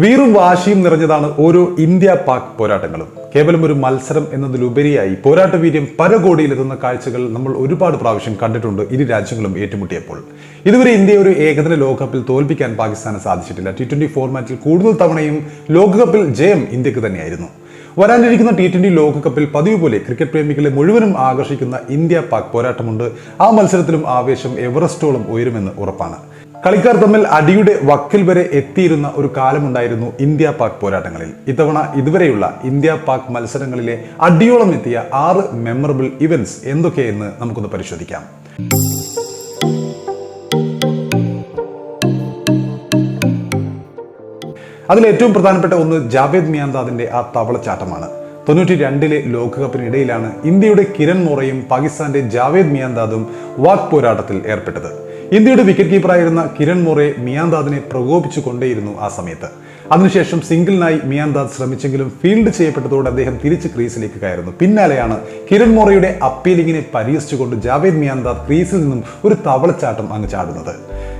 വീറും വാശിയും നിറഞ്ഞതാണ് ഓരോ ഇന്ത്യ പാക് പോരാട്ടങ്ങളും. കേവലം ഒരു മത്സരം എന്നതിലുപരിയായി പോരാട്ട വീര്യം പരകോടിയിലെത്തുന്ന കാഴ്ചകൾ നമ്മൾ ഒരുപാട് പ്രാവശ്യം കണ്ടിട്ടുണ്ട് ഇരു രാജ്യങ്ങളും ഏറ്റുമുട്ടിയപ്പോൾ. ഇതുവരെ ഇന്ത്യ ഒരു ഏകദിന ലോകകപ്പിൽ തോൽപ്പിക്കാൻ പാകിസ്ഥാന് സാധിച്ചിട്ടില്ല. ടി ട്വന്റി ഫോർമാറ്റിൽ കൂടുതൽ തവണയും ലോകകപ്പിൽ ജയം ഇന്ത്യയ്ക്ക് തന്നെയായിരുന്നു. വരാനിരിക്കുന്ന ടി ട്വന്റി ലോകകപ്പിൽ പതിവ് പോലെ ക്രിക്കറ്റ് പ്രേമികളെ മുഴുവനും ആകർഷിക്കുന്ന ഇന്ത്യ പാക് പോരാട്ടമുണ്ട്. ആ മത്സരത്തിലും ആവേശം എവറസ്റ്റോളം ഉയരുമെന്ന് ഉറപ്പാണ്. കളിക്കാർ തമ്മിൽ അടിയുടെ വക്കിൽ വരെ എത്തിയിരുന്ന ഒരു കാലമുണ്ടായിരുന്നു ഇന്ത്യ പാക് പോരാട്ടങ്ങളിൽ. ഇത്തവണ ഇതുവരെയുള്ള ഇന്ത്യ പാക് മത്സരങ്ങളിലെ അടിയോളം എത്തിയ ആറ് മെമ്മറബിൾ ഇവന്റ്സ് എന്തൊക്കെയെന്ന് നമുക്കൊന്ന് പരിശോധിക്കാം. അതിൽ ഏറ്റവും പ്രധാനപ്പെട്ട ഒന്ന് ജാവേദ് മിയാന്താദിന്റെ ആ തവളച്ചാട്ടമാണ്. തൊണ്ണൂറ്റി രണ്ടിലെ ലോകകപ്പിനിടയിലാണ് ഇന്ത്യയുടെ കിരൺ മോറയും പാകിസ്ഥാന്റെ ജാവേദ് മിയാന്താദും വാക് പോരാട്ടത്തിൽ ഏർപ്പെട്ടത്. ഇന്ത്യയുടെ വിക്കറ്റ് കീപ്പറായിരുന്ന കിരൺ മോറെ മിയാന്താദിനെ പ്രകോപിച്ചു കൊണ്ടേയിരുന്നു ആ സമയത്ത്. അതിനുശേഷം സിംഗിളിനായി മിയാന്താദ് ശ്രമിച്ചെങ്കിലും ഫീൽഡ് ചെയ്യപ്പെട്ടതോടെ അദ്ദേഹം തിരിച്ച് ക്രീസിലേക്ക് കയറുന്നു. പിന്നാലെയാണ് കിരൺ മോറയുടെ അപ്പീലിങ്ങിനെ പരിഹസിച്ചുകൊണ്ട് ജാവേദ് മിയാന്താദ് ക്രീസിൽ നിന്നും ഒരു തവളച്ചാട്ടം അങ്ങ് ചാടുന്നത്.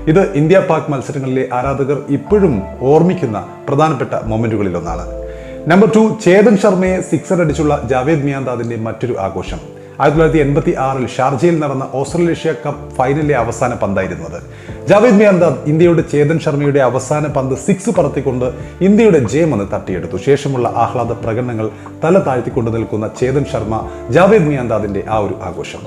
ഇത് ഇന്ത്യ പാക് മത്സരങ്ങളിലെ ആരാധകർ ഇപ്പോഴും ഓർമ്മിക്കുന്ന പ്രധാനപ്പെട്ട മൊമെന്റുകളിലൊന്നാണ്. നമ്പർ ടു ചേതൻ ശർമ്മയെ സിക്സർ അടിച്ചുള്ള ജാവേദ് മിയാന്താദിന്റെ മറ്റൊരു ആഘോഷം. ആയിരത്തി തൊള്ളായിരത്തി എൺപത്തി ആറിൽ ഷാർജയിൽ നടന്ന ഓസ്ട്രേലേഷ്യ കപ്പ് ഫൈനലിലെ അവസാന പന്തായിരുന്നത് ജാവേദ് മിയാന്താദ് ഇന്ത്യയുടെ ചേതൻ ശർമ്മയുടെ അവസാന പന്ത് സിക്സ് പറത്തിക്കൊണ്ട് ഇന്ത്യയുടെ ജയമെന്ന് തട്ടിയെടുത്തു. ശേഷമുള്ള ആഹ്ലാദ പ്രകടനങ്ങൾ തല താഴ്ത്തിക്കൊണ്ട് നിൽക്കുന്ന ചേതൻ ശർമ്മ ജാവേദ് മിയാന്താദിന്റെ ആ ഒരു ആഘോഷം.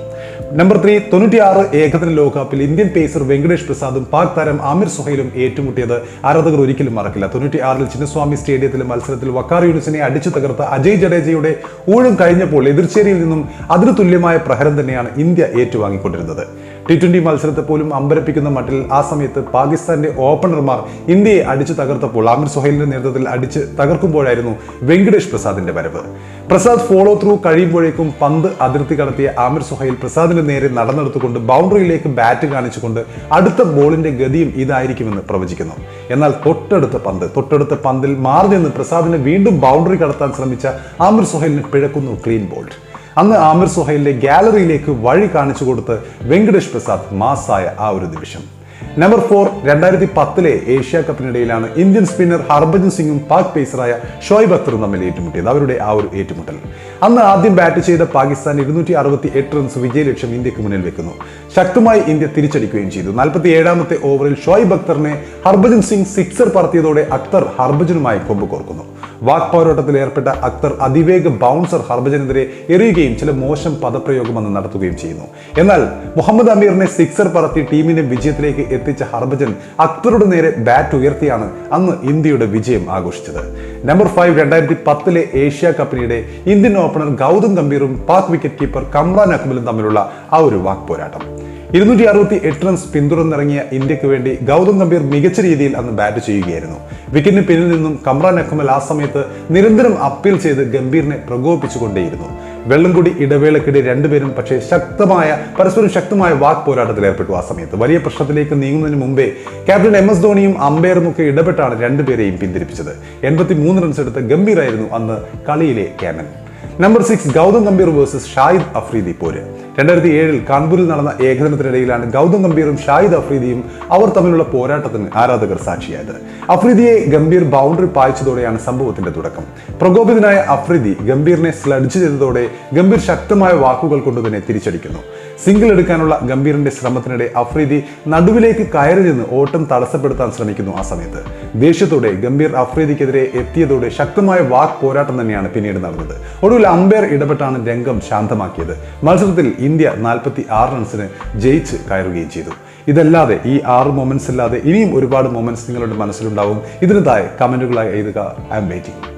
നമ്പർ ത്രീ തൊണ്ണൂറ്റിയാറ് ഏകദിന ലോകകപ്പിൽ ഇന്ത്യൻ പേസർ വെങ്കടേഷ് പ്രസാദും പാക് താരം ആമിർ സുഹൈലും ഏറ്റുമുട്ടിയത് ആരാധകർ ഒരിക്കലും മറക്കില്ല. തൊണ്ണൂറ്റിയാറിൽ ചിന്നസ്വാമി സ്റ്റേഡിയത്തിലെ മത്സരത്തിൽ വക്കാർ യൂണിസിനെ അടിച്ചു തകർത്ത അജയ് ജഡേജയുടെ ഊഴം കഴിഞ്ഞപ്പോൾ എതിർച്ചേരിയിൽ നിന്നും അതിന് തുല്യമായ പ്രഹരം തന്നെയാണ് ഇന്ത്യ ഏറ്റുവാങ്ങിക്കൊണ്ടിരുന്നത്. ടി ട്വന്റി മത്സരത്തെ പോലും അമ്പരപ്പിക്കുന്ന മട്ടിൽ ആ സമയത്ത് പാകിസ്ഥാന്റെ ഓപ്പണർമാർ ഇന്ത്യയെ അടിച്ചു തകർത്തപ്പോൾ ആമിർ സുഹൈലിന്റെ നേതൃത്വത്തിൽ അടിച്ച് തകർക്കുമ്പോഴായിരുന്നു വെങ്കടേഷ് പ്രസാദിന്റെ വരവ്. പ്രസാദ് ഫോളോ ത്രൂ കഴിയുമ്പോഴേക്കും പന്ത് അതിർത്തി കടത്തിയ ആമിർ സുഹൈൽ പ്രസാദിന്റെ നേരെ നടന്നെടുത്തുകൊണ്ട് ബൗണ്ടറിയിലേക്ക് ബാറ്റ് കാണിച്ചുകൊണ്ട് അടുത്ത ബോളിന്റെ ഗതിയും ഇതായിരിക്കുമെന്ന് പ്രവചിക്കുന്നു. എന്നാൽ തൊട്ടടുത്ത പന്ത് തൊട്ടടുത്ത പന്തിൽ മാറി നിന്ന് പ്രസാദിനെ വീണ്ടും ബൗണ്ടറി കടത്താൻ ശ്രമിച്ച ആമിർ സുഹൈലിന് പിഴക്കുന്നു ക്ലീൻ ബോൾഡ് അന്ന് ആമിർ സുഹൈലിന്റെ ഗാലറിയിലേക്ക് വഴി കാണിച്ചു കൊടുത്ത് വെങ്കടേഷ് പ്രസാദ് മാസായ ആ ഒരു നിമിഷം. നമ്പർ ഫോർ രണ്ടായിരത്തി പത്തിലെ ഏഷ്യ കപ്പിനിടയിലാണ് ഇന്ത്യൻ സ്പിന്നർ ഹർഭജൻ സിംഗും പാക് പേസറായ ഷോയ്ബ് അക്തറും തമ്മിൽ ഏറ്റുമുട്ടിയത്. അവരുടെ ആ ഒരു ഏറ്റുമുട്ടൽ. അന്ന് ആദ്യം ബാറ്റ് ചെയ്ത പാകിസ്ഥാൻ ഇരുന്നൂറ്റി അറുപത്തി എട്ട് റൺസ് വിജയലക്ഷ്യം ഇന്ത്യയ്ക്ക് മുന്നിൽ വെക്കുന്നു. ശക്തമായി ഇന്ത്യ തിരിച്ചടിക്കുകയും ചെയ്തു. നാൽപ്പത്തി ഏഴാമത്തെ ഓവറിൽ ഷോയ്ബ് അക്തറിനെ ഹർഭജൻ സിംഗ് സിക്സർ പറത്തിയതോടെ അക്തർ ഹർഭജനുമായി കൊമ്പ് കോർക്കുന്നു. വാക് പോരാട്ടത്തിൽ ഏർപ്പെട്ട അക്തർ അതിവേഗ ബൗൺസർ ഹർഭജനെതിരെ എറിയുകയും ചില മോശം പദപ്രയോഗം അന്ന് നടത്തുകയും ചെയ്യുന്നു. എന്നാൽ മുഹമ്മദ് അമീറിനെ സിക്സർ പറത്തി ടീമിനെ വിജയത്തിലേക്ക് എത്തിച്ച ഹർഭജൻ അക്തറുടെ നേരെ ബാറ്റ് ഉയർത്തിയാണ് അന്ന് ഇന്ത്യയുടെ വിജയം ആഘോഷിച്ചത്. നമ്പർ ഫൈവ് രണ്ടായിരത്തി പത്തിലെ ഏഷ്യ കപ്പിനിടെ ഇന്ത്യൻ ഓപ്പണർ ഗൗതം ഗംഭീറും പാക് വിക്കറ്റ് കീപ്പർ കമ്രാൻ അക്മലും തമ്മിലുള്ള ആ ഒരു വാക് പോരാട്ടം ഇരുന്നൂറ്റി അറുപത്തി എട്ട് റൺസ് പിന്തുടർന്നിറങ്ങിയ ഇന്ത്യയ്ക്ക് വേണ്ടി ഗൗതം ഗംഭീർ മികച്ച രീതിയിൽ അന്ന് ബാറ്റ് ചെയ്യുകയായിരുന്നു. വിക്കറ്റിന് പിന്നിൽ നിന്നും കമ്രാൻ അക്മൽ ആ സമയത്ത് നിരന്തരം അപ്പീൽ ചെയ്ത് ഗംഭീറിനെ പ്രകോപിച്ചുകൊണ്ടേയിരുന്നു വെള്ളംകുടി ഇടവേളക്കിടെ രണ്ടുപേരും പക്ഷേ ശക്തമായ പരസ്പരം ശക്തമായ വാക് പോരാട്ടത്തിൽ ഏർപ്പെട്ടു ആ സമയത്ത്. വലിയ പ്രശ്നത്തിലേക്ക് നീങ്ങുന്നതിന് മുമ്പേ ക്യാപ്റ്റൻ എം എസ് ധോണിയും അമ്പയറും ഒക്കെ ഇടപെട്ടാണ് രണ്ടുപേരെയും പിന്തിരിപ്പിച്ചത്. എൺപത്തി മൂന്ന് റൺസ് എടുത്ത ഗംഭീറായിരുന്നു അന്ന് കളിയിലെ ക്യാമൻ number six Gautam Gambhir versus Shahid Afridi പോര്. രണ്ടായിരത്തി ഏഴിൽ കാൺപൂരിൽ നടന്ന ഏകദിനത്തിനിടയിലാണ് ഗൗതം ഗംഭീറും ഷാഹിദ് അഫ്രീദിയും അവർ തമ്മിലുള്ള പോരാട്ടത്തിന് ആരാധകർ സാക്ഷിയായത്. അഫ്രീദിയെ ഗംഭീർ ബൗണ്ടറി പായിച്ചതോടെയാണ് സംഭവത്തിന്റെ തുടക്കം. പ്രകോപിതനായ അഫ്രീദി ഗംഭീറിനെ സ്ലഡ്ജ് ചെയ്തതോടെ ഗംഭീർ ശക്തമായ വാക്കുകൾ കൊണ്ട് തന്നെ തിരിച്ചടിക്കുന്നു. സിംഗിൾ എടുക്കാനുള്ള ഗംഭീറിന്റെ ശ്രമത്തിനിടെ അഫ്രീദി നടുവിലേക്ക് കയറി നിന്ന് ഓട്ടം തടസ്സപ്പെടുത്താൻ ശ്രമിക്കുന്നു ആ സമയത്ത്. ദേഷ്യത്തോടെ ഗംഭീർ അഫ്രീദിക്കെതിരെ എത്തിയതോടെ ശക്തമായ വാക് പോരാട്ടം തന്നെയാണ് പിന്നീട് നടന്നത്. ഒടുവിൽ അമ്പയർ ഇടപെട്ടാണ് രംഗം ശാന്തമാക്കിയത്. മത്സരത്തിൽ ഇന്ത്യ നാൽപ്പത്തി ആറ് റൺസിന് ജയിച്ച് കയറുകയും ചെയ്തു. ഇതല്ലാതെ ഈ ആറ് മൊമെന്റ്സ് അല്ലാതെ ഇനിയും ഒരുപാട് മൊമെന്റ്സ് നിങ്ങളുടെ മനസ്സിലുണ്ടാവും. ഇതിന് താഴെ കമന്റുകളായി എഴുതുക. I M waiting